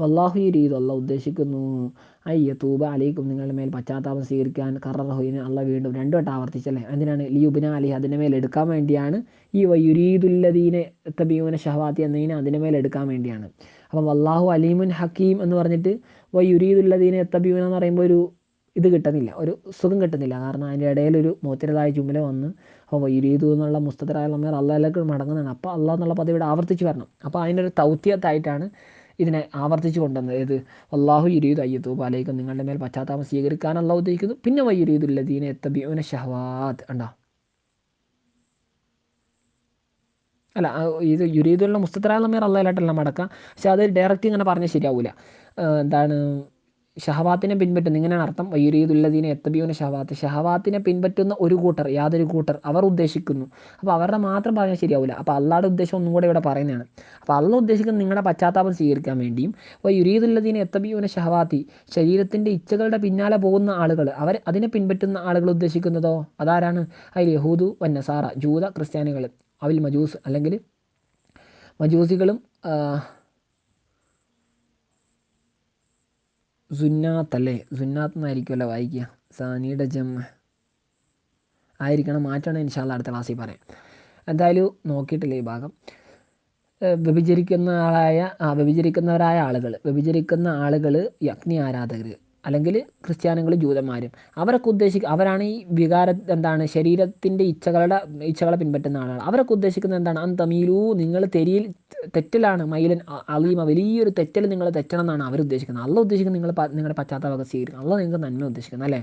വല്ലാഹു രീതി അല്ല ഉദ്ദേശിക്കുന്നു. അയ്യ തൂബ അലൈക്കും നിങ്ങളുടെ മേൽ പശ്ചാത്താപം സ്വീകരിക്കാൻ കറഹുവിന് അല്ല വീണ്ടും രണ്ടു വട്ടം ആവർത്തിച്ചല്ലേ? എന്തിനാണ്? ലിയുബിന അലി അതിന്റെ മേൽ എടുക്കാൻ വേണ്ടിയാണ്. ഈ വയുരീദുല്ലദീനെ തബീമന ഷഹവാത്തി എന്നതിനെ അതിന്റെ മേൽ എടുക്കാൻ വേണ്ടിയാണ്. അപ്പം വല്ലാഹു അലീമുൻ ഹക്കീം എന്ന് പറഞ്ഞിട്ട് വയുരീദുല്ലദീനെ തബീമന എന്ന് പറയുമ്പോൾ ഒരു ഇത് കിട്ടുന്നില്ല. ഒരു സുഖം കിട്ടുന്നില്ല. കാരണം അതിന്റെ ഇടയിലൊരു മോത്തിരതായ ജുമല വന്ന് അപ്പോൾ വൈരീതു എന്നുള്ള മുസ്തദറായ അമ്മേർ അള്ളാഹിലേക്ക് മടങ്ങുന്നതാണ്. അപ്പോൾ അള്ളാഹ് എന്നുള്ള പദം ഇവിടെ ആവർത്തിച്ച് വരണം. അപ്പോൾ അതിന്റെ ഒരു തൗത്യത്തായിട്ടാണ് ഇതിനെ ആവർത്തിച്ചു കൊണ്ടുവന്നത്. ഏത് അള്ളാഹു യുരീദ് അയ്യത്തൂബ് അലൈക്കും നിങ്ങളുടെ മേൽ പശ്ചാത്താപം സ്വീകരിക്കാൻ അള്ളാഹു ഉദ്ദേശിക്കുന്നു. പിന്നെ വയ്യുരീതുല്ല ദീനെ എത്തബിയോന ഷഹവാദ് ഉണ്ടോ അല്ല ഇത് യുരീദുള്ള മുസ്തദറായ നമ്മൾ അള്ളാഹിലായിട്ടല്ല മടക്കാം. പക്ഷെ അത് ഡയറക്റ്റ് ഇങ്ങനെ പറഞ്ഞാൽ ശരിയാവില്ല എന്താണ് ഷഹവാത്തിനെ പിൻപറ്റുന്ന ഇങ്ങനെയാണ് അർത്ഥം. വൈരീതുല്ലദീനെ എത്തബിയുന ഷഹവാത്ത്. ഷഹവാത്തിനെ പിൻപറ്റുന്ന ഒരു കൂട്ടർ യാതൊരു കൂട്ടർ അവർ ഉദ്ദേശിക്കുന്നു. അപ്പോൾ അവരുടെ മാത്രം പറഞ്ഞാൽ ശരിയാവില്ല അപ്പോൾ അള്ളാടെ ഉദ്ദേശം ഒന്നും കൂടെ ഇവിടെ പറയുന്നതാണ്. അപ്പോൾ അള്ള ഉദ്ദേശിക്കുന്നത് നിങ്ങളുടെ പശ്ചാത്താപം സ്വീകരിക്കാൻ വേണ്ടിയും വൈരീദുല്ലദീനെ എത്തബിയുന ഷഹവാത്തി ശരീരത്തിന്റെ ഇച്ഛകളുടെ പിന്നാലെ പോകുന്ന ആളുകൾ അവർ അതിനെ പിൻപറ്റുന്ന ആളുകൾ ഉദ്ദേശിക്കുന്നതോ? അതാരാണ്? അതിൽ യഹൂദു വന്നസാറ ജൂത ക്രിസ്ത്യാനികൾ അവിൽ മജൂസ് അല്ലെങ്കിൽ മജൂസികളും സുന്നാത്ത് അല്ലേ സുന്നാത്ത് എന്നായിരിക്കുമല്ലോ വായിക്കുക. സാനിയുടെ ജമ്മ ആയിരിക്കണം മാറ്റണം ഇൻഷാല്ല അടുത്ത ക്ലാസ്സിൽ പറയാം. എന്തായാലും നോക്കിയിട്ടില്ല ഈ ഭാഗം? വ്യഭിചരിക്കുന്ന ആളായ ആ വ്യഭിചരിക്കുന്നവരായ ആളുകൾ വ്യഭിചരിക്കുന്ന ആളുകൾ യഗ്നി ആരാധകർ അല്ലെങ്കിൽ ക്രിസ്ത്യാനികളും ജൂതന്മാരും. അവരൊക്കെ ഉദ്ദേശിക്കുക അവരാണ് ഈ വികാര എന്താണ് ശരീരത്തിന്റെ ഇച്ഛകളുടെ ഇച്ഛകളെ പിൻപറ്റുന്ന ആളുകൾ അവരൊക്കെ ഉദ്ദേശിക്കുന്നത് എന്താണ്? അൻ തമീലു നിങ്ങൾ തെരിയിൽ തെറ്റലാണ് മൈലൻ അലീമ വലിയൊരു തെറ്റൽ നിങ്ങൾ തെറ്റണം എന്നാണ് അവർ ഉദ്ദേശിക്കുന്നത്. അല്ല ഉദ്ദേശിക്കുന്നത് നിങ്ങൾ നിങ്ങളുടെ പശ്ചാത്തലമൊക്കെ സ്വീകരിക്കണം. അല്ല നിങ്ങൾക്ക് നന്മ ഉദ്ദേശിക്കുന്നത് അല്ലേ?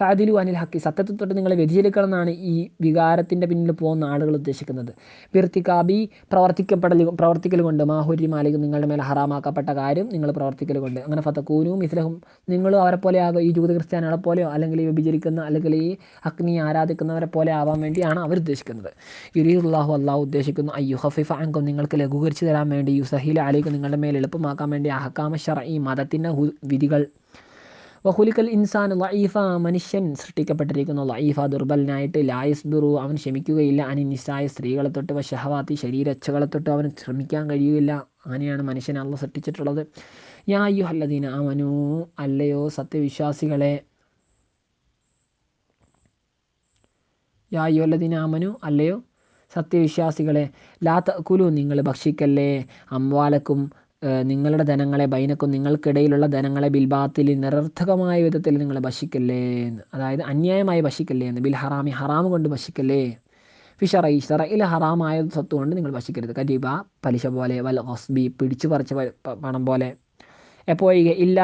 താദിലു അനിൽ ഹക്കി. സത്യത്തിൽ തൊട്ട് നിങ്ങളെ വ്യതിചലിക്കണം എന്നാണ് ഈ വികാരത്തിന്റെ പിന്നിൽ പോകുന്ന ആളുകൾ ഉദ്ദേശിക്കുന്നത്. ബിർത്തിക്കാബി പ്രവർത്തിക്കപ്പെടൽ പ്രവർത്തിക്കൽ കൊണ്ട് മാഹുരി മാലിക് നിങ്ങളുടെ മേലെ ഹറാമാക്കപ്പെട്ട കാര്യം നിങ്ങൾ പ്രവർത്തിക്കൽ കൊണ്ട് അങ്ങനെ ഫത്തക്കൂനും ഇസ്ലഹും നിങ്ങളും അവരെ പോലെ ആകും ഈ ജൂത ക്രിസ്ത്യാനികളെ പോലെയോ അല്ലെങ്കിൽ ഈ വ്യഭിചരിക്കുന്ന അല്ലെങ്കിൽ ഈ അഗ്നി ആരാധിക്കുന്നവരെ പോലെ ആവാൻ വേണ്ടിയാണ് അവർ ഉദ്ദേശിക്കുന്നത്. യുരീദുല്ലാഹു അള്ളാഹു ഉദ്ദേശിക്കുന്നു അയ്യു ഹഫിഫ അങ്കം നിങ്ങൾക്ക് ലഘൂകരിച്ച് തരാൻ വേണ്ടി യുസഹീൽ അലിക്ക് നിങ്ങളുടെ മേൽ എളുപ്പമാക്കാൻ വേണ്ടി അഹക്കാമ ഷറ ഈ മതത്തിന്റെ വിധികൾ വഹുലിക്കൽ ഇൻസാൻ ലൈഫ മനുഷ്യൻ സൃഷ്ടിക്കപ്പെട്ടിരിക്കുന്നു. ലൈഫ ദുർബലനായിട്ട് ലായസ്ബിറു അവൻ ക്ഷമിക്കുകയില്ല അനി നിസ്സായ സ്ത്രീകളെ തൊട്ട് വശഹവാത്തി ശരീരച്ചകളെ തൊട്ട് അവന് ശ്രമിക്കാൻ കഴിയുകയില്ല. അങ്ങനെയാണ് മനുഷ്യൻ അള്ള സൃഷ്ടിച്ചിട്ടുള്ളത്. യാ യു ഹല്ലദീന അവനു അല്ലയോ സത്യവിശ്വാസികളെ. യാ അയ്യോ അല്ലദീന അമനു അല്ലയോ സത്യവിശ്വാസികളെ. ലാത്ത കുലു നിങ്ങൾ ഭക്ഷിക്കല്ലേ. അംവാലക്കും നിങ്ങളുടെ ധനങ്ങളെ ബൈനക്കും നിങ്ങൾക്കിടയിലുള്ള ധനങ്ങളെ ബിൽബാത്തിൽ നിരർത്ഥകമായ വിധത്തിൽ നിങ്ങൾ ഭക്ഷിക്കല്ലേ എന്ന്. അതായത് അന്യായമായി ഭക്ഷിക്കല്ലേ എന്ന്. ബിൽ ഹറാമി ഹറാം കൊണ്ട് ഭക്ഷിക്കല്ലേ. ഫിഷറൈ ഷറയിൽ ഹറാമായ സ്വത്ത് കൊണ്ട് നിങ്ങൾ ഭക്ഷിക്കരുത്. കരിബ പലിശ പോലെ വൽ ഹസ്ബി പിടിച്ചു പറിച്ച പണം പോലെ. എപ്പോഴൊഴികെ ഇല്ല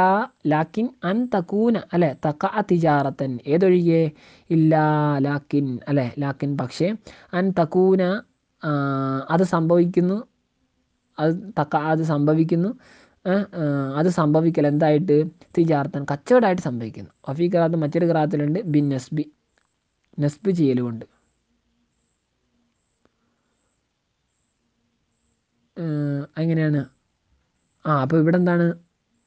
ലാക്കിൻ അൻ തക്കൂന അല്ലെ തക്ക തിജാറത്തൻ. ഏതൊഴികെ? ഇല്ല ലാക്കിൻ അല്ലെ ലാക്കിൻ പക്ഷേ അൻ തക്കൂന അത് സംഭവിക്കുന്നു അത് തക്ക അത് സംഭവിക്കുന്നു. അത് സംഭവിക്കൽ എന്തായിട്ട്? തിജാർത്തൻ കച്ചവടമായിട്ട് സംഭവിക്കുന്നു. വഫീ ഖിറാത്ത് മറ്റൊരു ഖിറാത്തിലുണ്ട്. ബിൻ നസ്ബി നസ്ബ് ചെയ്യലുകൊണ്ട് എങ്ങനെയാണ് ആ അപ്പോൾ ഇവിടെ എന്താണ്?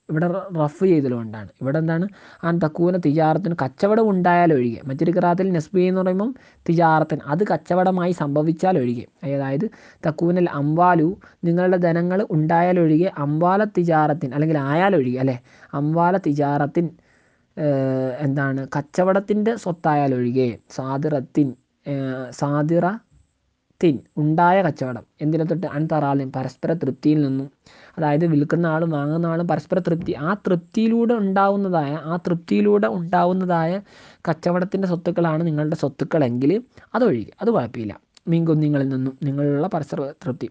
ഇവിടെ റഫ് ചെയ്തതുകൊണ്ടാണ്. ഇവിടെ എന്താണ്? ആ തക്കൂന തിജാറത്തിന് കച്ചവടം ഉണ്ടായാൽ ഒഴികെ. മറ്റൊരു കിറാത്തിൽ നസ്ബി എന്ന് പറയുമ്പം തിജാറത്തിന്. അത് കച്ചവടമായി സംഭവിച്ചാൽ ഒഴികെ. അതായത് തക്കൂനൽ അംവാലു നിങ്ങളുടെ ധനങ്ങൾ ഉണ്ടായാൽ ഒഴികെ അംവാല തിജാറത്തിൻ അല്ലെങ്കിൽ ആയാൽ ഒഴികെ അല്ലേ? അംവാല തിജാറത്തിൻ എന്താണ്? കച്ചവടത്തിന്റെ സ്വത്തായാൽ ഒഴികെ. സാദിറത്തിൻ സാദിറ തിൻ ഉണ്ടായ കച്ചവടം. എന്തിനെ തൊട്ട്? അൻതറാലിൻ പരസ്പര തൃപ്തിയിൽ നിന്നും. അതായത് വിൽക്കുന്ന ആളും വാങ്ങുന്ന ആളും പരസ്പര തൃപ്തി. ആ തൃപ്തിയിലൂടെ ഉണ്ടാവുന്നതായ ആ തൃപ്തിയിലൂടെ ഉണ്ടാവുന്നതായ കച്ചവടത്തിന്റെ സ്വത്തുക്കളാണ് നിങ്ങളുടെ സ്വത്തുക്കളെങ്കിൽ അതൊഴികെ അത് കുഴപ്പമില്ല. മീൻകുഞ്ഞുങ്ങളിൽ നിന്നും നിങ്ങളുള്ള പരസ്പര തൃപ്തി.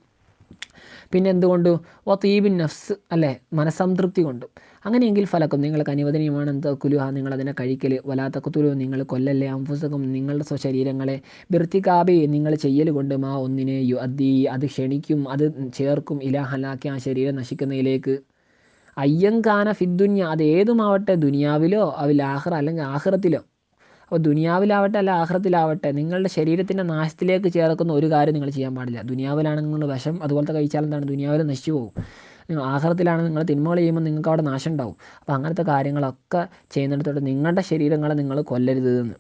പിന്നെ എന്തുകൊണ്ട് ഓ തീബിൻ നഫ്സ് അല്ലേ? മനസംതൃപ്തി കൊണ്ട്. അങ്ങനെയെങ്കിൽ ഫലക്കും നിങ്ങൾക്ക് അനുവദനീയമാണ്. എന്ത് കുലുഹ? നിങ്ങൾ അതിനെ കഴിക്കൽ വലാത്ത കുത്തുലു നിങ്ങൾ കൊല്ലല്ലേ അംഫുസകം. നിങ്ങളുടെ സ്വശരീരങ്ങളെ ബിർത്തികാബി നിങ്ങൾ ചെയ്യൽ കൊണ്ട് മാ ഒന്നിനെ യു അദ്ദി അത് ക്ഷണിക്കും അത് ചേർക്കും. ഇലാഹലാക്കി ആ ശരീരം നശിക്കുന്നതിലേക്ക് അയ്യങ്കാന ഫിദ്ദുന്യ അത് ഏതുമാവട്ടെ ദുനിയാവിലോ അവിൽ ആഹ്റ അല്ലെങ്കിൽ ആഹ്റത്തിലോ. അപ്പോൾ ദുനിയാവിലാവട്ടെ അല്ല ആഹ്റത്തിലാവട്ടെ നിങ്ങളുടെ ശരീരത്തിന്റെ നാശത്തിലേക്ക് ചേർക്കുന്ന ഒരു കാര്യം നിങ്ങൾ ചെയ്യാൻ പാടില്ല. ദുനിയാവിലാണെങ്കിൽ നിങ്ങൾ വിഷം അതുപോലത്തെ കഴിച്ചാൽ എന്താണ്? ദുനിയാവിൽ നശിച്ചു പോകും. നിങ്ങൾ ആഹാരത്തിലാണ് നിങ്ങൾ തിന്മകൾ ചെയ്യുമ്പോൾ നിങ്ങൾക്ക് അവിടെ നാശം ഉണ്ടാവും. അപ്പോൾ അങ്ങനത്തെ കാര്യങ്ങളൊക്കെ ചെയ്യുന്നിടത്തോട്ട് നിങ്ങളുടെ ശരീരങ്ങളെ നിങ്ങൾ കൊല്ലരുത് എന്ന്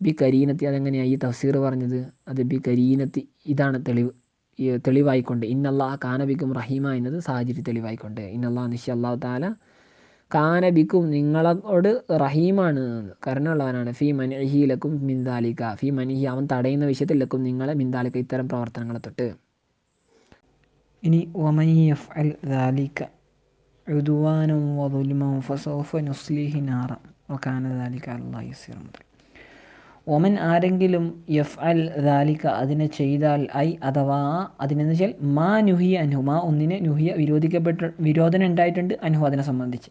ബി കരീനത്തി അതെങ്ങനെയാണ് ഈ തഫ്സീർ പറഞ്ഞത്? അത് ബി കരീനത്തി ഇതാണ് തെളിവ്. തെളിവായിക്കൊണ്ട് ഇന്നല്ലാ കാനബിക്കും റഹീമ എന്നത് സാഹചര്യ തെളിവായിക്കൊണ്ട് ഇന്നല്ലാ നിഷ അള്ളാഹു താല കാനബിക്കും നിങ്ങളോട് റഹീമാണ്. കരുണുള്ളവനാണ് ഫി മനിഹിയിലക്കും മിന്താലിക്ക ഫി മനിഹി അവൻ തടയുന്ന വിഷയത്തിൽ വിഷയത്തിലക്കും നിങ്ങളെ മിന്താലിക്ക ഇത്തരം പ്രവർത്തനങ്ങളെ തൊട്ട്. ഇനി ദാലിക്ക ഉദുവാനും വതുലിമം ഫസോഫ നുസ്ലിഹി നാറ. യസീർ ഒമൻ ആരെങ്കിലും യഫ് അൽ ദാലിക്ക അതിനെ ചെയ്താൽ ഐ അഥവാ അതിനെന്ന് വെച്ചാൽ മാ നുഹിയ അനു മാ ഒന്നിനെ നുഹിയ വിരോധിക്കപ്പെട്ട വിരോധനം ഉണ്ടായിട്ടുണ്ട് അനുഹു അതിനെ സംബന്ധിച്ച്.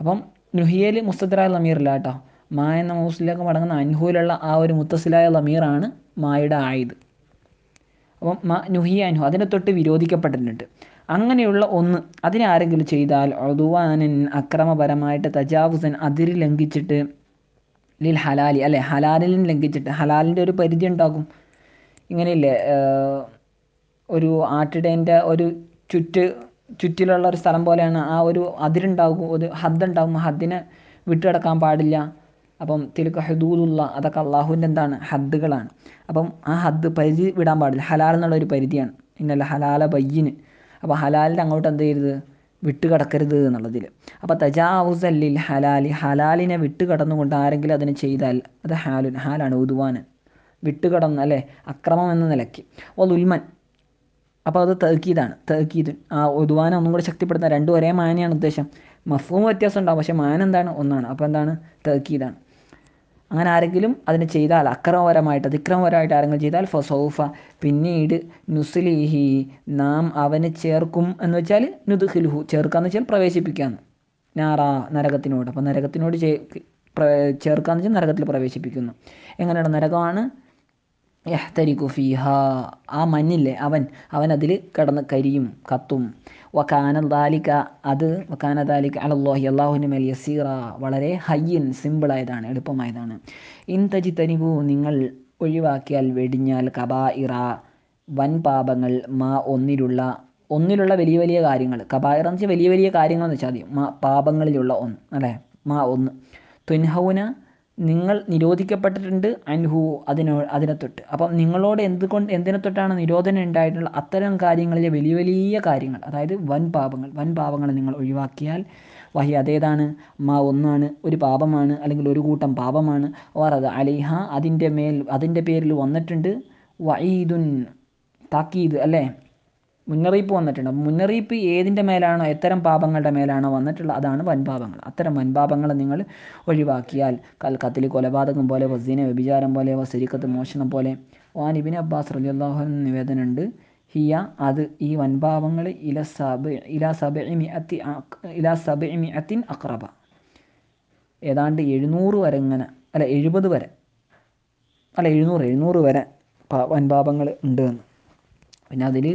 അപ്പം നുഹിയൽ മുസ്തദറായ ലമീറില്ല കേട്ടോ. മായ എന്ന മൗസിലേക്ക് മടങ്ങുന്ന അൻഹുവിലുള്ള ആ ഒരു മുത്തസിലായ ലമീറാണ് മായുടെ ആയത് അപ്പം മ നുഹിയ അൻഹു അതിനെ തൊട്ട് വിരോധിക്കപ്പെട്ടിട്ടുണ്ട്. അങ്ങനെയുള്ള ഒന്ന് അതിനെ ആരെങ്കിലും ചെയ്താൽ ഒതുവാനൻ അക്രമപരമായിട്ട് തജാവുസൻ അതിരി ലംഘിച്ചിട്ട് ലിൽ ഹലാലി അല്ലെ ഹലാലിനെ ലംഘിച്ചിട്ട് ഹലാലിന്റെ ഒരു പരിധി ഉണ്ടാകും. ഇങ്ങനെയില്ലേ ഒരു ആട്ടിടേന്റെ ഒരു ചുറ്റ് ചുറ്റിലുള്ള ഒരു സ്ഥലം പോലെയാണ് ആ ഒരു അതിരുണ്ടാകും ഒരു ഹദ്ദുണ്ടാകും. ആ ഹദ്ദിനെ വിട്ടുകിടക്കാൻ പാടില്ല. അപ്പം തിലുക്ക ഹദൂദുള്ള അതൊക്കെ അള്ളാഹുവിന്റെ എന്താണ്? ഹദ്ദുകളാണ്. അപ്പം ആ ഹദ്ദ് പരിധി വിടാൻ പാടില്ല. ഹലാൽ എന്നുള്ള ഒരു പരിധിയാണ്. ഇന്നല്ല ഹലാല ബയ്യിന്. അപ്പോൾ ഹലാലിന്റെ അങ്ങോട്ട് എന്ത് ചെയ്യരുത്? വിട്ട് കിടക്കരുത് എന്നുള്ളതിൽ അപ്പോൾ തജാവുസല്ലിൽ ഹലാലി ഹലാലിനെ വിട്ട് കടന്നുകൊണ്ട് ആരെങ്കിലും അതിനെ ചെയ്താൽ അത് ഹാലുൻ ഹാലാണ് ഉതുവാന് വിട്ട് കടന്ന് അല്ലേ? അക്രമം എന്ന നിലയ്ക്ക്. ഓ ഉൽമൻ അപ്പോൾ അത് തേക്കീതാണ് തേക്കീത് ആ ഒതുവാനെ ഒന്നും കൂടി ശക്തിപ്പെടുത്തുന്ന രണ്ടും ഒരേ മാനയാണ് ഉദ്ദേശം. മഫൂം വ്യത്യാസം ഉണ്ടാവും പക്ഷേ മാന എന്താണ്? ഒന്നാണ്. അപ്പോൾ എന്താണ്? തേക്കീതാണ് അങ്ങനെ ആരെങ്കിലും അതിനെ ചെയ്താൽ അക്രമപരമായിട്ട് അതിക്രമപരമായിട്ട് ആരെങ്കിലും ചെയ്താൽ ഫസൗഫ പിന്നീട് നുസ്ലിഹി നാം അവനെ ചേർക്കും എന്ന് വെച്ചാൽ നുദ്ഖിൽഹു ചേർക്കാന്ന് വെച്ചാൽ പ്രവേശിപ്പിക്കാന്ന്. നാറ നരകത്തിനോട്. അപ്പോൾ നരകത്തിനോട് ചേർക്കാന്ന് വെച്ചാൽ നരകത്തിൽ പ്രവേശിപ്പിക്കുന്നു. എങ്ങനെയാണ്? നരകമാണ് യഹ്തരിക്കു ഫീഹാ ആ മഞ്ഞില്ലേ? അവൻ. അവൻ അതിൽ കിടന്ന് കരിയും കത്തും. വക്കാന ദാലിക അത് വക്കാന ദാലിക അലല്ലാഹി. അള്ളാഹുവിന് മേൽ യസീറ വളരെ ഹയ്യൻ സിമ്പിളായതാണ് എളുപ്പമായതാണ്. ഇൻ തജി തനിവു നിങ്ങൾ ഒഴിവാക്കിയാൽ വെടിഞ്ഞാൽ കബാ ഇറ വൻ പാപങ്ങൾ മാ ഒന്നിലുള്ള ഒന്നിലുള്ള വലിയ വലിയ കാര്യങ്ങൾ. കബായിറ എന്ന് വെച്ചാൽ വലിയ വലിയ കാര്യങ്ങൾ എന്ന് വെച്ചാൽ മതി. മാ പാപങ്ങളിലുള്ള ഒന്ന് അല്ലേ? മാ ഒന്ന്. തുൻഹൗന നിങ്ങൾ നിരോധിക്കപ്പെട്ടിട്ടുണ്ട് അൻഹു അതിനോ അതിനെ തൊട്ട് അപ്പം നിങ്ങളോട് എന്തുകൊണ്ട് എന്തിനെ തൊട്ടാണ് നിരോധനം ഉണ്ടായിട്ടുള്ള അത്തരം കാര്യങ്ങളിലെ വലിയ വലിയ കാര്യങ്ങൾ. അതായത് വൻ പാപങ്ങൾ വൻ പാപങ്ങൾ നിങ്ങൾ ഒഴിവാക്കിയാൽ വഹി അതേതാണ്? മാ ഒന്നാണ് ഒരു പാപമാണ് അല്ലെങ്കിൽ ഒരു കൂട്ടം പാപമാണ്. ഓർ അത് അലിഹ അതിന്റെ മേൽ അതിന്റെ പേരിൽ വന്നിട്ടുണ്ട് വഈദുൻ താക്കീത് അല്ലേ? മുന്നറിയിപ്പ് വന്നിട്ടുണ്ട്. മുന്നറിയിപ്പ് ഏതിന്റെ മേലാണോ എത്തരം പാപങ്ങളുടെ മേലാണോ വന്നിട്ടുള്ളത് അതാണ് വൻപാപങ്ങൾ. അത്തരം വൻപാപങ്ങൾ നിങ്ങൾ ഒഴിവാക്കിയാൽ കൽക്കത്തിൽ കത്തിൽ കൊലപാതകം പോലെ വസീന വ്യഭിചാരം പോലെ വസരിക്കത്ത് മോഷണം പോലെ വാനിബിൻ അബ്ബാസ് റലിയല്ലാഹു നിവേദനമുണ്ട്. ഹിയ അത് ഈ വൻപാപങ്ങൾ ഇല സബ് ഇല സബ അത്തി ഇല സബ അത്തിൻ അക്രബ ഏതാണ്ട് എഴുന്നൂറ് വരെ ഇങ്ങനെ അല്ല എഴുപത് വരെ അല്ല എഴുന്നൂറ് എഴുന്നൂറ് വരെ വൻപാപങ്ങൾ ഉണ്ട് എന്ന്. പിന്നെ അതിൽ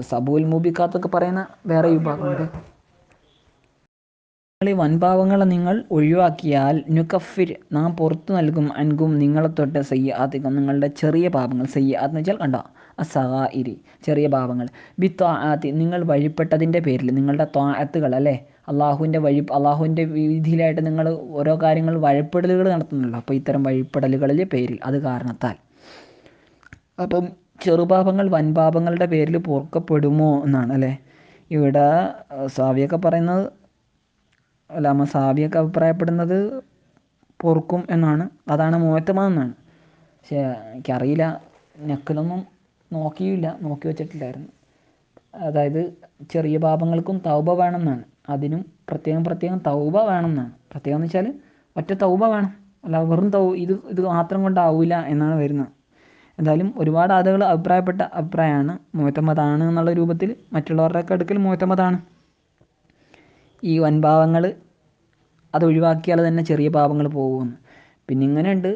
സബൂൽ മൂബിക്കാത്തൊക്കെ പറയുന്ന വേറെ വിഭാഗമുണ്ട്. നിങ്ങൾ ഈ വൻപാവങ്ങളെ നിങ്ങൾ ഒഴിവാക്കിയാൽ നുക്കഫിർ നാം പുറത്തു നൽകും അൻകും നിങ്ങളെ തൊട്ട് സയ്യാത്തിക്കും. നിങ്ങളുടെ ചെറിയ പാപങ്ങൾ സയ്യാത്ത് എന്ന് വെച്ചാൽ കണ്ടോ? അസഹായിരി ചെറിയ പാപങ്ങൾ. ബി ത്വാആത്തി നിങ്ങൾ വഴിപ്പെട്ടതിന്റെ പേരിൽ നിങ്ങളുടെ ത്വാഅത്തുകൾ അല്ലേ? അള്ളാഹുവിന്റെ വഴി അള്ളാഹുവിന്റെ വിധിയിലായിട്ട് നിങ്ങൾ ഓരോ കാര്യങ്ങൾ വഴിപ്പെടലുകൾ നടത്തുന്നുണ്ടല്ലോ. അപ്പോൾ ഇത്തരം വഴിപ്പെടലുകളിലെ പേരിൽ അത് കാരണത്താൽ. അപ്പം ചെറുപാപങ്ങൾ വൻപാപങ്ങളുടെ പേരിൽ പൊറുക്കപ്പെടുമോ എന്നാണ് അല്ലേ? ഇവിടെ സാവിയൊക്കെ പറയുന്നത് അല്ല അമ്മ സാവിയൊക്കെ അഭിപ്രായപ്പെടുന്നത് പൊറുക്കും എന്നാണ്. അതാണ് മുഹത്തമെന്നാണ് പക്ഷേ എനിക്കറിയില്ല. നെക്കിലൊന്നും നോക്കിയില്ല. നോക്കി വെച്ചിട്ടില്ലായിരുന്നു. അതായത് ചെറിയ പാപങ്ങൾക്കും തൗബ വേണമെന്നാണ്. അതിനും പ്രത്യേകം പ്രത്യേകം തൗബ വേണമെന്നാണ്. പ്രത്യേകം എന്ന് വെച്ചാൽ ഒറ്റ തൗബ വേണം. അല്ല വെറും തൗ ഇത് ഇത് മാത്രം കൊണ്ടാവില്ല എന്നാണ് വരുന്നത്. എന്തായാലും ഒരുപാട് ആളുകൾ അഭിപ്രായപ്പെട്ട അഭിപ്രായമാണ്. ആണ് എന്നുള്ള രൂപത്തിൽ മറ്റുള്ളവരുടെയൊക്കെ അടുക്കൽ മുഹത്തമതാണ് ഈ വൻപാവങ്ങൾ അത് ഒഴിവാക്കിയാൽ തന്നെ ചെറിയ പാപങ്ങൾ പോകുമെന്ന് പിന്നെ ഇങ്ങനെയുണ്ട്.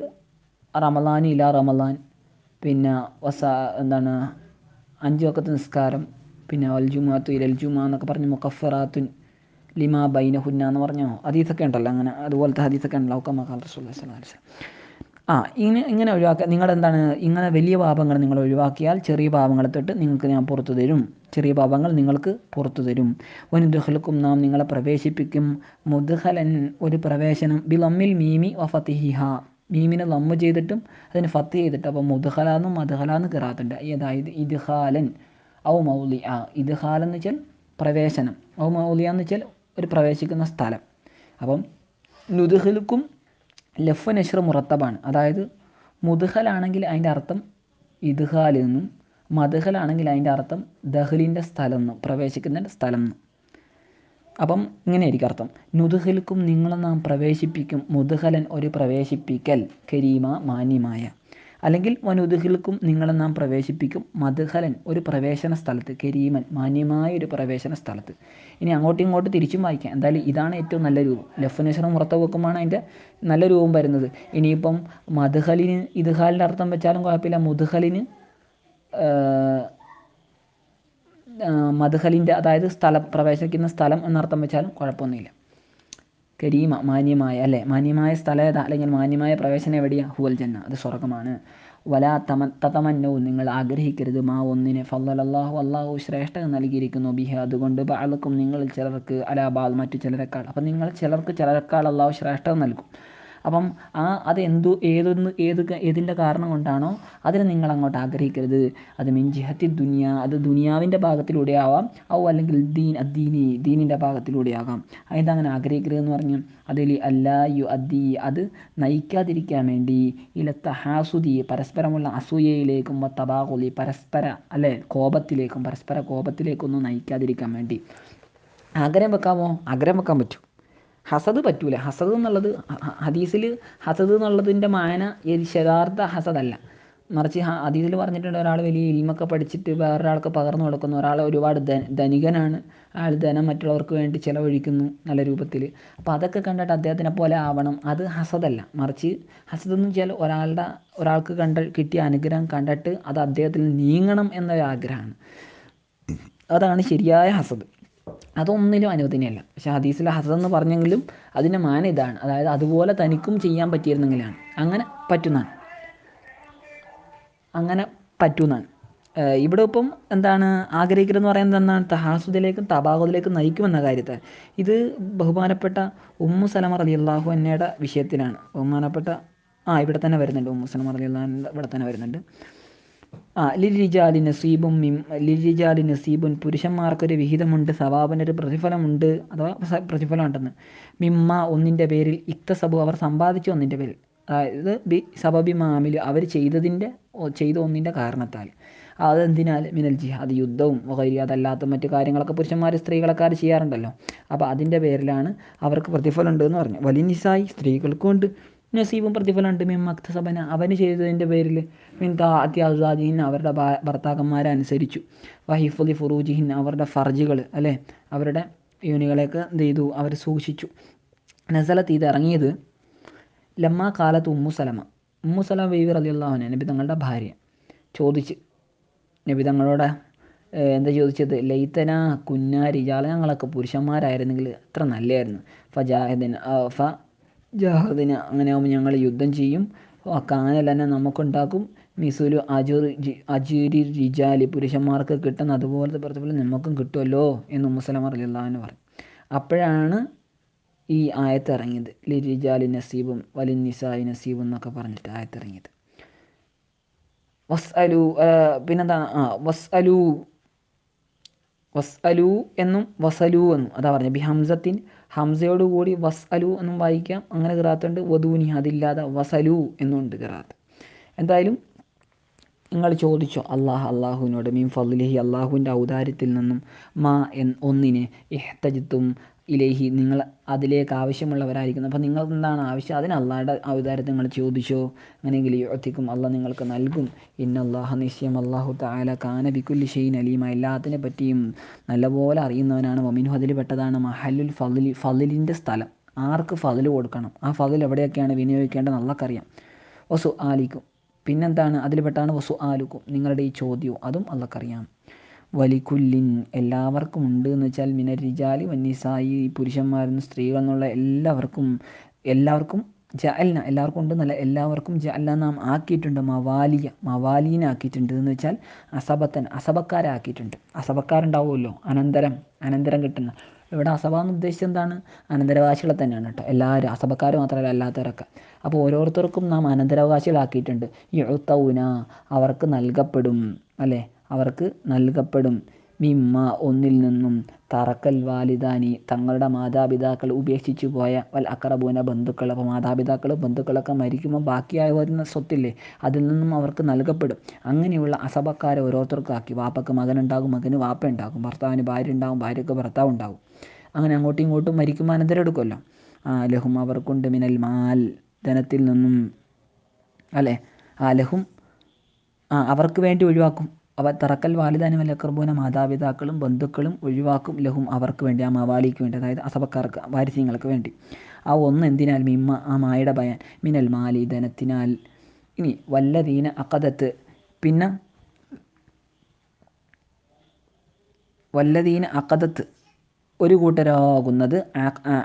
റമലാൻ ഇല റമലാൻ പിന്നെ വസ എന്താണ് അഞ്ച് വക്കത്ത് നിസ്കാരം. പിന്നെ അൽ ജുമാത്തു ഇലൽ ജുമാ എന്നൊക്കെ പറഞ്ഞ് മുക്കഫറാത്തുൻ ലിമാ ബൈന ഹുന്ന എന്ന് പറഞ്ഞോ? ഹദീസൊക്കെ ഉണ്ടല്ലോ അങ്ങനെ. അതുപോലത്തെ ഹദീസൊക്കെ ഉണ്ടല്ലോ. ഒക്കെ മക്കാൽ റസൂൽ വസല്ലം. ആ ഇങ്ങനെ ഇങ്ങനെ ഒഴിവാക്കുക നിങ്ങളെന്താണ് ഇങ്ങനെ വലിയ പാപങ്ങൾ നിങ്ങൾ ഒഴിവാക്കിയാൽ ചെറിയ പാപങ്ങളെ തൊട്ട് നിങ്ങൾക്ക് ഞാൻ പുറത്തു തരും. ചെറിയ പാപങ്ങൾ നിങ്ങൾക്ക് പുറത്തു തരും. വനുദുഹലക്കും നാം നിങ്ങളെ പ്രവേശിപ്പിക്കും. മുദ്ഹലൻ ഒരു പ്രവേശനം. ബി ലമ്മിൽ മീമി വ ഫത്തിഹിഹ മീമിനെ ലമ്മ ചെയ്തിട്ടും അതിന് ഫത്ത് ചെയ്തിട്ടും. അപ്പോൾ മുദ്ഹലാന്നും മധുഹലാന്ന് കയറാത്തുണ്ട് അതായത് ഇദ്ഹാലൻ ഔ മൗലി ആ ഇദ്ഹാലെന്ന് വെച്ചാൽ പ്രവേശനം. ഔ മൗലിയ എന്ന് വെച്ചാൽ ഒരു പ്രവേശിക്കുന്ന സ്ഥലം. അപ്പം നുദ്ഹലുക്കും ലഫ് നഷ്ർ മുറത്തബാണ്. അതായത് മുദ്ഹലാണെങ്കിൽ അതിന്റെ അർത്ഥം ഇദ്ഹാലിൽ നിന്നും മദ്ഹലാണെങ്കിൽ അതിന്റെ അർത്ഥം ദഹലിന്റെ സ്ഥലം എന്നും പ്രവേശിക്കുന്ന സ്ഥലം എന്നും അപ്പം ഇങ്ങനെയായിരിക്കും അർത്ഥം. നുദുഹലിക്കും നിങ്ങളെ നാം പ്രവേശിപ്പിക്കും. മുദ്ഹലൻ ഒരു പ്രവേശിപ്പിക്കൽ. കരീമ മാന്യമായ. അല്ലെങ്കിൽ വനുദുഹിൽക്കും നിങ്ങളെ നാം പ്രവേശിപ്പിക്കും. മധുഹലൻ ഒരു പ്രവേശന സ്ഥലത്ത്. കരീമൻ മാന്യമായ ഒരു പ്രവേശന സ്ഥലത്ത്. ഇനി അങ്ങോട്ടും ഇങ്ങോട്ട് തിരിച്ചും വായിക്കാം. എന്തായാലും ഇതാണ് ഏറ്റവും നല്ല രൂപം. ലഫനേശ്വരം പുറത്ത് വെക്കുമ്പോഴാണ് അതിന്റെ നല്ല രൂപം വരുന്നത്. ഇനിയിപ്പം മധുഹലിന് ഇതുഹാലിന്റെ അർത്ഥം വെച്ചാലും കുഴപ്പമില്ല. മുതുഹലിന് മധുഹലിന്റെ അതായത് സ്ഥലം പ്രവേശിക്കുന്ന സ്ഥലം എന്നർത്ഥം വെച്ചാലും കുഴപ്പമൊന്നുമില്ല. കരീമ മാന്യമായ അല്ലേ? മാന്യമായ സ്ഥലം അല്ലെങ്കിൽ മാന്യമായ പ്രവേശനം എവിടെയാണ് ഹുവൽ ജന്ന അത് സ്വർഗമാണ് വലാ തമ തതമന്നവും നിങ്ങൾ ആഗ്രഹിക്കരുത്. മാ ഒന്നിനെ ഫല്ലല്ലാഹു അള്ളാഹു ശ്രേഷ്ഠ നൽകിയിരിക്കുന്നു ബിഹ. അതുകൊണ്ട് ബാലക്കും നിങ്ങൾ ചിലർക്ക് അലാബാൽ മറ്റു ചിലരെക്കാൾ. അപ്പം നിങ്ങൾ ചിലർക്ക് ചിലരെക്കാൾ അള്ളാഹു ശ്രേഷ്ഠ നൽകും. അപ്പം ആ അത് എന്തു ഏതൊന്ന് ഏത് ഏതിന്റെ കാരണം കൊണ്ടാണോ അതിനെ നിങ്ങൾ അങ്ങോട്ട് ആഗ്രഹിക്കരുത്. അത് മിൻജിഹത്തി ദുനിയ അത് ദുനിയാവിന്റെ ഭാഗത്തിലൂടെ ആവാം. ഔ അല്ലെങ്കിൽ ദീൻ അദ്ദീനി ദീനിന്റെ ഭാഗത്തിലൂടെ ആകാം. ആഗ്രഹിക്കരുത് എന്ന് പറഞ്ഞു അതിൽ അല്ലാ യു അദ്ദി അത് നയിക്കാതിരിക്കാൻ വേണ്ടി ഇല തഹാസുദി പരസ്പരമുള്ള അസൂയയിലേക്കും തബാകുലി പരസ്പര അല്ലെ കോപത്തിലേക്കും പരസ്പര കോപത്തിലേക്കൊന്നും നയിക്കാതിരിക്കാൻ വേണ്ടി. ആഗ്രഹം വെക്കാമോ? ആഗ്രഹം വെക്കാൻ പറ്റും. ഹസദ് പറ്റൂല. ഹസദ് എന്നുള്ളത് ഹദീസിൽ ഹസദ് എന്നുള്ളതിന്റെ മാന യഥാർത്ഥ ഹസദല്ല. മറിച്ച് ഹദീസിൽ പറഞ്ഞിട്ടുണ്ട് ഒരാൾ വലിയ ഇൽമൊക്കെ പഠിച്ചിട്ട് വേറൊരാൾക്ക് പകർന്നു കൊടുക്കുന്നു. ഒരാൾ ഒരുപാട് ധനികനാണ്. അയാൾ ധനം മറ്റുള്ളവർക്ക് വേണ്ടി ചിലവഴിക്കുന്നു നല്ല രൂപത്തിൽ. അപ്പോൾ അതൊക്കെ കണ്ടിട്ട് അദ്ദേഹത്തിനെ പോലെ ആവണം. അത് ഹസദല്ല. മറിച്ച് ഹസദ് എന്ന് വെച്ചാൽ ഒരാളുടെ ഒരാൾക്ക് കണ്ട കിട്ടിയ അനുഗ്രഹം കണ്ടിട്ട് അത് അദ്ദേഹത്തിൽ നീങ്ങണം എന്നൊരു ആഗ്രഹമാണ് അതാണ് ശരിയായ ഹസദ്. അതൊന്നിനും അനുവദനീയമല്ല പക്ഷേ ഹദീസിൽ ഹസദ് എന്ന് പറഞ്ഞെങ്കിലും അതിന്റെ മാന ഇതാണ്. അതായത് അതുപോലെ തനിക്കും ചെയ്യാൻ പറ്റിയിരുന്നെങ്കിലാണ്. അങ്ങനെ പറ്റുന്നതാണ്. അങ്ങനെ പറ്റുന്നതാണ്. ഇവിടെ ഇപ്പം എന്താണ് ആഗ്രഹിക്കരുതെന്ന് പറയുന്നത് എന്താണ്? തഹാസുദിലേക്കും തബാഹുദിലേക്കും നയിക്കുമെന്ന കാര്യത്തെ ഇത് ബഹുമാനപ്പെട്ട ഉമ്മു സലമ അലി അള്ളാഹു എന്നയുടെ വിഷയത്തിലാണ്. ബഹുമാനപ്പെട്ട ആ ഇവിടെ തന്നെ വരുന്നുണ്ട്. ഉമ്മു സലമ അലി അള്ളാഹു ഇവിടെ തന്നെ വരുന്നുണ്ട്. ലിരിജാലി നസീബും മിം ലിരിജാലി നസീബുൻ പുരുഷന്മാർക്കൊരു വിഹിതമുണ്ട് സവാബിനൊരു പ്രതിഫലമുണ്ട് അഥവാ പ്രതിഫലം ഉണ്ടെന്ന് മിമ്മ ഒന്നിന്റെ പേരിൽ ഇക്തസബു അവർ സമ്പാദിച്ചു ഒന്നിന്റെ പേരിൽ. അതായത് ബി സബബി മാമിൽ അവർ ചെയ്തതിന്റെ ചെയ്ത ഒന്നിന്റെ കാരണത്താൽ. അതെന്തിനാൽ? മിനൽ ജിഹാദ് യുദ്ധവും വകരി അതല്ലാത്ത മറ്റു കാര്യങ്ങളൊക്കെ പുരുഷന്മാർ സ്ത്രീകളൊക്കെ ചെയ്യാറുണ്ടല്ലോ. അപ്പോൾ അതിന്റെ പേരിലാണ് അവർക്ക് പ്രതിഫലം ഉണ്ട് എന്ന് പറഞ്ഞു. വലിനിസായി സ്ത്രീകൾക്കും ഉണ്ട് നസീബും പ്രതിഫലമുണ്ട് മിം മക്തസബന അവന് ചെയ്തതിന്റെ പേരിൽ മിൻ അസാജിഹിൻ അവരുടെ ഭർത്താക്കന്മാരെ അനുസരിച്ചു. വഹിഫുദി ഫുറൂജിഹിൻ അവരുടെ ഫർജുകൾ അല്ലേ? അവരുടെ യൂണികളെയൊക്കെ എന്ത് ചെയ്തു? അവർ സൂക്ഷിച്ചു. നസലത്ത് ഇത് ഇറങ്ങിയത് ലമ്മ കാലത്ത് ഉമ്മു സലമ. ഉമ്മു സലമ ബീവി റലിയുള്ളവനെ നബി തങ്ങളുടെ ഭാര്യ. ചോദിച്ച് നബി തങ്ങളോട് എന്താ ചോദിച്ചത്? ലൈത്തന കുന്നാരി ജാല ഞങ്ങളൊക്കെ പുരുഷന്മാരായിരുന്നെങ്കിൽ എത്ര നല്ലതായിരുന്നു ഫജാഹിദിൻ ഫ ജാഹദിന് അങ്ങനെ ആകുമ്പോൾ ഞങ്ങൾ യുദ്ധം ചെയ്യും. കാനൽ തന്നെ നമുക്കുണ്ടാക്കും. മിസുലു അജുർ അജുരി റിജാലി പുരുഷന്മാർക്ക് കിട്ടുന്ന അതുപോലത്തെ പ്രതിഫലം നമുക്കും കിട്ടുമല്ലോ എന്ന് ഉമ്മുസലമ റലിള്ളാന്ന് പറഞ്ഞു അപ്പോഴാണ് ഈ ആയത്തിറങ്ങിയത്. ലിരിജാലി നസീബും വലിൻ നിസായി നസീബും എന്നൊക്കെ പറഞ്ഞിട്ട് ആയത്തിറങ്ങിയത്. വസ് അലു പിന്നെന്താണ്? ആ വസ് അലു വസ് അലു എന്നും വസലു എന്നും അതാ പറഞ്ഞത്. ബി ഹംസത്തിൻ ഹംസയോട് കൂടി വസ് അലു എന്നും വായിക്കാം. അങ്ങനെ കിറാത്തുണ്ട് വധൂനി അതില്ലാതെ വസലു എന്നുണ്ട് കിറാത്ത് എന്തായാലും നിങ്ങൾ ചോദിച്ചോ അള്ളാഹ് അള്ളാഹുവിനോട് മീൻ ഫലിഹി അള്ളാഹുവിന്റെ ഔദാര്യത്തിൽ നിന്നും മാ എൻ ഒന്നിനെ ഇഹ്തജിത്തും ഇലേഹി നിങ്ങൾ അതിലേക്ക് ആവശ്യമുള്ളവരായിരിക്കുന്നു. അപ്പോൾ നിങ്ങൾക്ക് എന്താണ് ആവശ്യം? അതിന് അള്ളാഹുടെ ഔദാര്യത്തെ നിങ്ങൾ ചോദിച്ചോ? അങ്ങനെയെങ്കിൽ യുവത്തിക്കും അള്ളാഹ് നിങ്ങൾക്ക് നൽകും. ഇന്ന അള്ളാഹ നിശ്ചയം അള്ളാഹു താല കാനബിക്കുല്ലി ഷെയ്ൻ അലീമ. എല്ലാത്തിനെ പറ്റിയും നല്ലപോലെ അറിയുന്നവനാണ്. വമിനു അതിൽ പെട്ടതാണ് മഹലുൽ ഫലിൽ ഫലിലിന്റെ സ്ഥലം. ആർക്ക് ഫതിൽ കൊടുക്കണം? ആ ഫതിൽ എവിടെയൊക്കെയാണ് വിനിയോഗിക്കേണ്ടത് നല്ലക്കറിയാം വസു ആലിക്കും. പിന്നെന്താണ്? അതിൽ പെട്ടാണ് വസു ആലുക്കും. നിങ്ങളുടെ ഈ ചോദ്യവും അതും അള്ളക്കറിയാം. വലിക്കുല്ലിൻ എല്ലാവർക്കും ഉണ്ട് എന്ന് വെച്ചാൽ മിന റിജാലി വന്നിസായി. പുരുഷന്മാരും സ്ത്രീകൾ എന്നുള്ള എല്ലാവർക്കും എല്ലാവർക്കും ജഅൽന എല്ലാവർക്കും ഉണ്ട് എന്നല്ല എല്ലാവർക്കും ജഅൽന നാം ആക്കിയിട്ടുണ്ട്. മവാലിയ മവാലീനെ ആക്കിയിട്ടുണ്ട് എന്ന് വെച്ചാൽ അസബത്തൻ അസബക്കാരെ ആക്കിയിട്ടുണ്ട് അസബക്കാരുണ്ടാവുമല്ലോ. അനന്തരം അനന്തരം കിട്ടുന്ന ഇവിടെ അസഭ എന്ന് ഉദ്ദേശിച്ചത് എന്താണ്? അനന്തരാവകാശികളെ തന്നെയാണ് കേട്ടോ. എല്ലാവരും അസഭക്കാർ മാത്രമല്ല അല്ലാത്തവരൊക്കെ. അപ്പോൾ ഓരോരുത്തർക്കും നാം അനന്തരാവകാശികളാക്കിയിട്ടുണ്ട്. യുത്തൗന അവർക്ക് നൽകപ്പെടും അല്ലേ? അവർക്ക് നൽകപ്പെടും. മിമ്മ ഒന്നിൽ നിന്നും തറക്കൽ വാലിദാനി തങ്ങളുടെ മാതാപിതാക്കൾ ഉപേക്ഷിച്ചു പോയ വൽ അക്രബൂന ബന്ധുക്കൾ അപ്പോൾ മാതാപിതാക്കൾ ബന്ധുക്കളൊക്കെ മരിക്കുമ്പോൾ ബാക്കിയായി വരുന്ന സ്വത്തില്ലേ? അതിൽ നിന്നും അവർക്ക് നൽകപ്പെടും. അങ്ങനെയുള്ള അസഭക്കാരെ ഓരോരുത്തർക്കും ആക്കി. വാപ്പക്ക് മകനുണ്ടാകും മകന് വാപ്പ ഉണ്ടാകും ഭർത്താവിന് ഭാര്യ ഉണ്ടാകും ഭാര്യക്ക് ഭർത്താവ് ഉണ്ടാകും. അങ്ങനെ അങ്ങോട്ടും ഇങ്ങോട്ടും മരിക്കുമ്പോൾ അനന്തരം എടുക്കുമല്ലോ. ആ ലഹും അവർക്കുണ്ട് മിനൽ മാൽ ധനത്തിൽ നിന്നും അല്ലേ? ആ ലഹും ആ അവർക്ക് വേണ്ടി ഒഴിവാക്കും. അവ തറക്കൽ വാലിദാനും വലക്കർബൂന മാതാപിതാക്കളും ബന്ധുക്കളും ഒഴിവാക്കും ലഹും അവർക്ക് വേണ്ടി ആ മവാലിക്ക് വേണ്ടി അതായത് അസബക്കാർക്ക് വാരിസ്യങ്ങൾക്ക് വേണ്ടി. ആ ഒന്ന് എന്തിനാൽ? മിമ്മ ആ മായുടെ ഭയാൻ. മിനൽ മാലി ധനത്തിനാൽ. ഇനി വല്ലതീന അക്കഥത്ത് പിന്നെ വല്ലതീന അക്കഥത്ത് ഒരു കൂട്ടരാകുന്നത്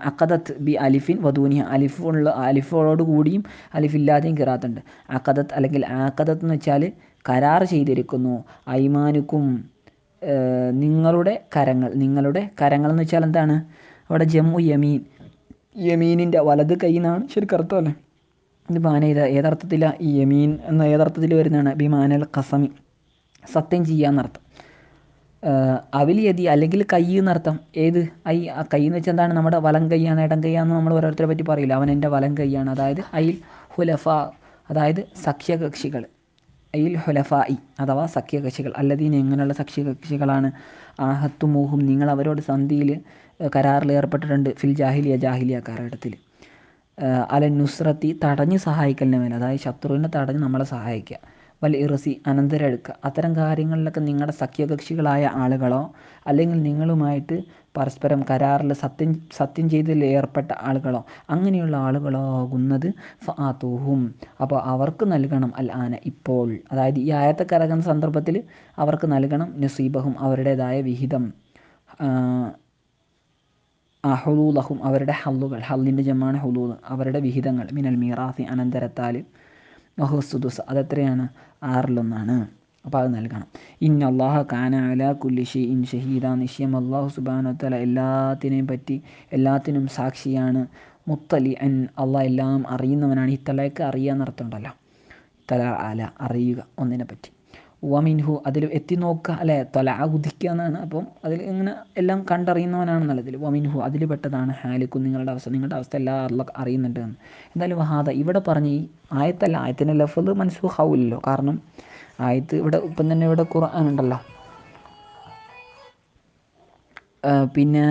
അക്കദത്ത് ബി അലിഫിൻ വധൂനിയ അലിഫുള്ള അലിഫോട് കൂടിയും അലിഫില്ലാതെയും കിറാത്തുണ്ട്. അക്കദത്ത് അല്ലെങ്കിൽ ആക്കദത്ത് എന്ന് വെച്ചാൽ കരാർ ചെയ്തിരിക്കുന്നു. ഐമാനുക്കും നിങ്ങളുടെ കരങ്ങൾ നിങ്ങളുടെ കരങ്ങൾ എന്ന് വെച്ചാൽ എന്താണ്? അവിടെ ജമ്മു യമീൻ. യമീനിന്റെ വലത് കൈ എന്നാണ് ശരിക്കും അർത്ഥം അല്ലേ? ഇത് ബാന ഇത് ഏതർത്ഥത്തിലാണ് ഈ യമീൻ എന്ന ഏതർത്ഥത്തിൽ വരുന്നതാണ്. ബിമാനൽ കസമി സത്യം ചെയ്യാന്നർത്ഥം അവിലിയതി അല്ലെങ്കിൽ കൈ എന്നർത്ഥം. ഏത്? ഐ കൈ എന്ന് വെച്ചാൽ എന്താണ്? നമ്മുടെ വലം കൈയാണ് ഇടം കൈയാന്ന് നമ്മൾ ഓരോരുത്തരെ പറ്റി പറയില്ല? അവൻ എന്റെ വലം കൈയാണ്. അതായത് അയിൽ ഹുലഫ അതായത് സഖ്യകക്ഷികൾ. അയിൽ ഹുലഫായി അഥവാ സഖ്യകക്ഷികൾ അല്ലദീന എങ്ങനെയുള്ള സഖ്യകക്ഷികളാണ്. ആഹത്തുമൂഹും നിങ്ങൾ അവരോട് സന്ധിയിൽ കരാറിൽ ഏർപ്പെട്ടിട്ടുണ്ട്. ഫിൽ ജാഹിലിയ ജാഹിലിയ കാലഘട്ടത്തിൽ അല നുസ്രത്തി തടഞ്ഞ് സഹായിക്കലിന് മേലെ അതായത് ശത്രുവിനെ തടഞ്ഞ് നമ്മളെ സഹായിക്കുക. വൽ ഇറസി അനന്തരം എടുക്കുക അത്തരം കാര്യങ്ങളിലൊക്കെ നിങ്ങളുടെ സഖ്യകക്ഷികളായ ആളുകളോ അല്ലെങ്കിൽ നിങ്ങളുമായിട്ട് പരസ്പരം കരാറിൽ സത്യം സത്യം ചെയ്തതിൽ ഏർപ്പെട്ട ആളുകളോ അങ്ങനെയുള്ള ആളുകളോ ആകുന്നത് ഫാത്തൂഹും അപ്പോൾ അവർക്ക് നൽകണം അൽ ആന ഇപ്പോൾ. അതായത് ഈ ആയത്തെ ഇറങ്ങുന്ന സന്ദർഭത്തിൽ അവർക്ക് നൽകണം നസീബഹും അവരുടേതായ വിഹിതം. അഹുലൂലഹും ഹുലൂലഹും അവരുടെ ഹല്ലുകൾ ഹല്ലിന്റെ ജമാണ് ഹുലൂൽ അവരുടെ വിഹിതങ്ങൾ മിനൽ മീറാസി അനന്തരത്താൽ വഹുസുദുസ് അതെത്രയാണ്? ആറിലൊന്നാണ്. അപ്പോൾ അത് നൽകണം. ഇന്ന അള്ളാഹ കാന അല കുല്ലിഷി ഇൻ ഷഹീദ. നിശ്ചയം അള്ളാഹു സുബാനത്തല എല്ലാത്തിനെയും പറ്റി എല്ലാത്തിനും സാക്ഷിയാണ് മുത്തലി അൻ അള്ളാഹ് എല്ലാം അറിയുന്നവനാണ്. ഈ തലയൊക്കെ അറിയാന്നർത്ഥമുണ്ടല്ലോ തല അല അറിയുക ഒന്നിനെ പറ്റി. വമിൻഹു അതിൽ എത്തി നോക്കുക അല്ലെ? തല ഉദിക്കുക എന്നാണ്. അപ്പം അതിൽ ഇങ്ങനെ എല്ലാം കണ്ടറിയുന്നവനാണെന്നുള്ളതിൽ വമിൻഹു അതിൽ പെട്ടതാണ്. ഹാലിക്കും നിങ്ങളുടെ അവസ്ഥ നിങ്ങളുടെ അവസ്ഥ എല്ലാം അള്ള അറിയുന്നുണ്ട് എന്ന്. എന്തായാലും വഹാദ ഇവിടെ പറഞ്ഞ ഈ ആയത്തല്ല ആയത്തിന്റെ ലഫത് മനസ്സുഹാവില്ലല്ലോ കാരണം ആയത്ത് ഇവിടെ ഇപ്പം തന്നെ ഇവിടെ ഖുർആൻ ഉണ്ടല്ലോ. പിന്നെ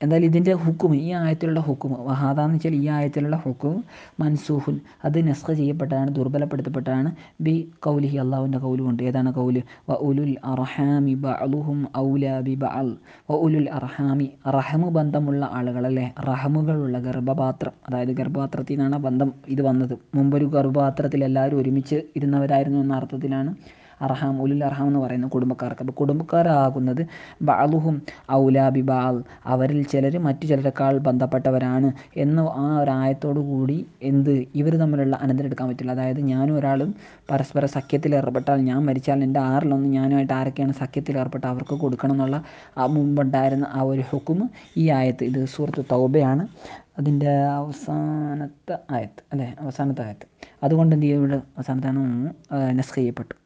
എന്തായാലും ഇതിന്റെ ഹുക്കും ഈ ആയത്തിലുള്ള ഹുക്കും വഹാദാന്ന് വെച്ചാൽ ഈ ആയത്തിലുള്ള ഹുക്കും മൻസൂഹുൻ അത് നസ്ഖ ചെയ്യപ്പെട്ടതാണ് ദുർബലപ്പെടുത്തപ്പെട്ടതാണ് ബി കൗലിഹി അള്ളാഹുവിന്റെ കൗൽ ഏതാണ് കൗൽ വ ഉലുൽ അർഹാമി ബഅലുഹും ഔല ബി ബഅൽ. വ ഉലുൽ അർഹാമി റഹമു ബന്ധമുള്ള ആളുകളല്ലേ? റഹമുകളുള്ള ഗർഭപാത്രം അതായത് ഗർഭപാത്രത്തിൽ നിന്നാണ് ബന്ധം ഇത് വന്നത്. മുമ്പൊരു ഗർഭപാത്രത്തിൽ എല്ലാവരും ഒരുമിച്ച് ഇരുന്നവരായിരുന്നു എന്ന അർത്ഥത്തിലാണ് അർഹാം ഉലുൽ അർഹാം എന്ന് പറയുന്ന കുടുംബക്കാർക്ക്. അപ്പോൾ കുടുംബക്കാരാകുന്നത് ബാലുഹും ഔലാബി ബാൽ അവരിൽ ചിലർ മറ്റു ചിലരെക്കാൾ ബന്ധപ്പെട്ടവരാണ് എന്ന് ആ ഒരായത്തോടു കൂടി എന്ത്? ഇവർ തമ്മിലുള്ള അനന്തരം എടുക്കാൻ പറ്റില്ല. അതായത് ഞാനും ഒരാളും പരസ്പര സഖ്യത്തിൽ ഏർപ്പെട്ടാൽ ഞാൻ മരിച്ചാൽ എന്റെ ആറിലൊന്ന് ഞാനുമായിട്ട് ആരൊക്കെയാണ് സഖ്യത്തിൽ ഏർപ്പെട്ട് അവർക്ക് കൊടുക്കണം എന്നുള്ള ആ മുമ്പുണ്ടായിരുന്ന ആ ഒരു ഹുക്കും ഈ ആയത്ത്. ഇത് സൂറത്ത് തൗബയാണ്. അതിന്റെ അവസാനത്തെ ആയത്ത് അല്ലേ? അവസാനത്തെ ആയത്ത്. അതുകൊണ്ട് എന്ത് ചെയ്യും ഇവിടെ? അവസാനത്താണ് നസ്ഖ് ചെയ്യപ്പെട്ടു.